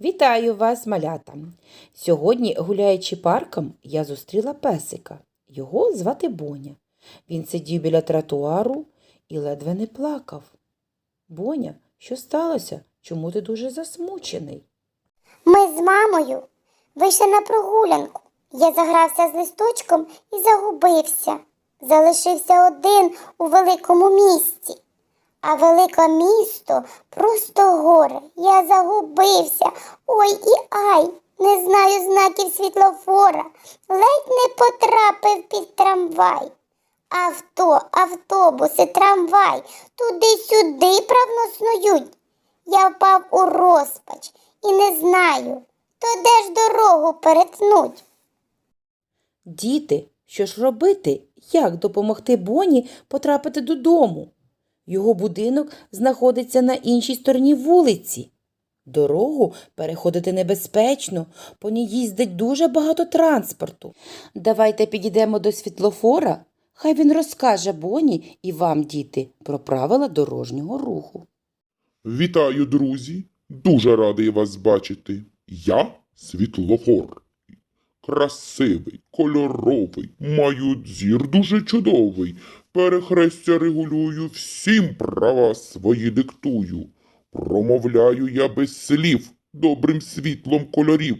Вітаю вас, малята! Сьогодні, гуляючи парком, я зустріла песика. Його звати Боня. Він сидів біля тротуару і ледве не плакав. Боня, що сталося? Чому ти дуже засмучений? Ми з мамою вийшли на прогулянку. Я загрався з листочком і загубився. Залишився один у великому місті. А велике місто просто горе. Я загубився. Ой і ай, не знаю знаків світлофора. Ледь не потрапив під трамвай. Авто, автобуси, трамвай, туди-сюди правно снують. Я впав у розпач і не знаю, то де ж дорогу перетнуть. Діти, що ж робити? Як допомогти Боні потрапити додому? Його будинок знаходиться на іншій стороні вулиці. Дорогу переходити небезпечно, по ній їздить дуже багато транспорту. Давайте підійдемо до світлофора, хай він розкаже Боні і вам, діти, про правила дорожнього руху. Вітаю, друзі! Дуже радий вас бачити. Я світлофор. Красивий, кольоровий, маю зір дуже чудовий. Перехрестя регулюю, всім права свої диктую. Промовляю я без слів, добрим світлом кольорів.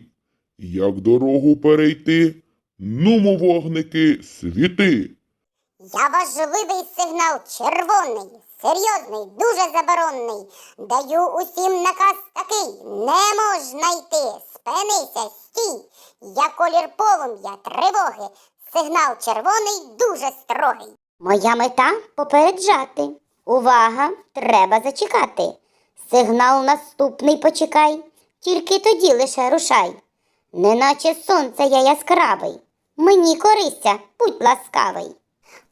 Як дорогу перейти? Нумо вогники, світи. Я важливий сигнал червоний, серйозний, дуже заборонний. Даю усім наказ такий, не можна йти, спинися, стій. Я колір полум'я, тривоги, сигнал червоний дуже строгий. Моя мета попереджати. Увага, треба зачекати. Сигнал наступний почекай, тільки тоді лише рушай. Неначе сонце я яскравий, мені корися, будь ласкавий.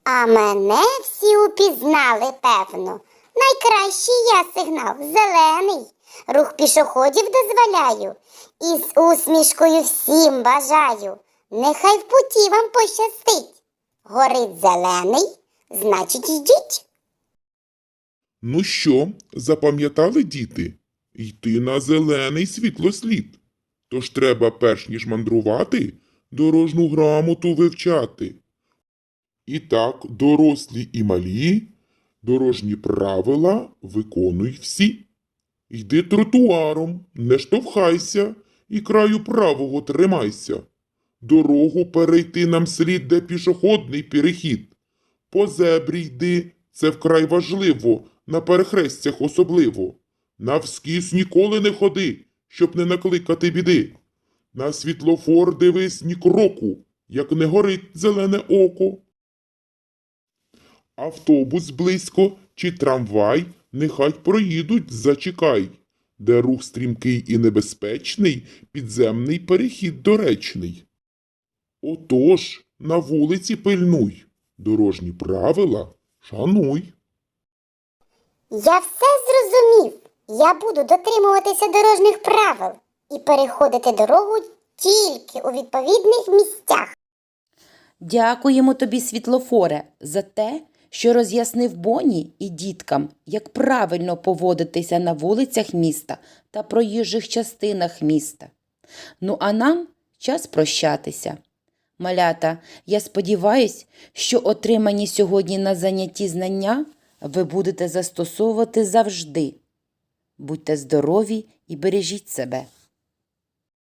А мене всі упізнали, певно. Найкращий я сигнал зелений. Рух пішоходів дозволяю. І з усмішкою всім бажаю. Нехай в путі вам пощастить. Горить зелений, значить йдіть. Ну що, запам'ятали діти? Йти на зелений світлослід. Тож треба, перш ніж мандрувати, дорожню грамоту вивчати. І так, дорослі і малі, дорожні правила виконуй всі. Йди тротуаром, не штовхайся і краю правого тримайся. Дорогу перейти нам слід, де пішохідний перехід. По зебрі йди, це вкрай важливо, на перехрестях особливо. Навскіз ніколи не ходи, щоб не накликати біди. На світлофор дивись ні кроку, як не горить зелене око. Автобус близько чи трамвай нехай проїдуть, зачекай, де рух стрімкий і небезпечний, підземний перехід доречний. Отож, на вулиці пильнуй, дорожні правила шануй. Я все зрозумів. Я буду дотримуватися дорожніх правил і переходити дорогу тільки у відповідних місцях. Дякуємо тобі, світлофоре, за те, що роз'яснив Боні і діткам, як правильно поводитися на вулицях міста та проїжджих частинах міста. Ну а нам час прощатися. Малята, я сподіваюсь, що отримані сьогодні на занятті знання ви будете застосовувати завжди. Будьте здорові і бережіть себе.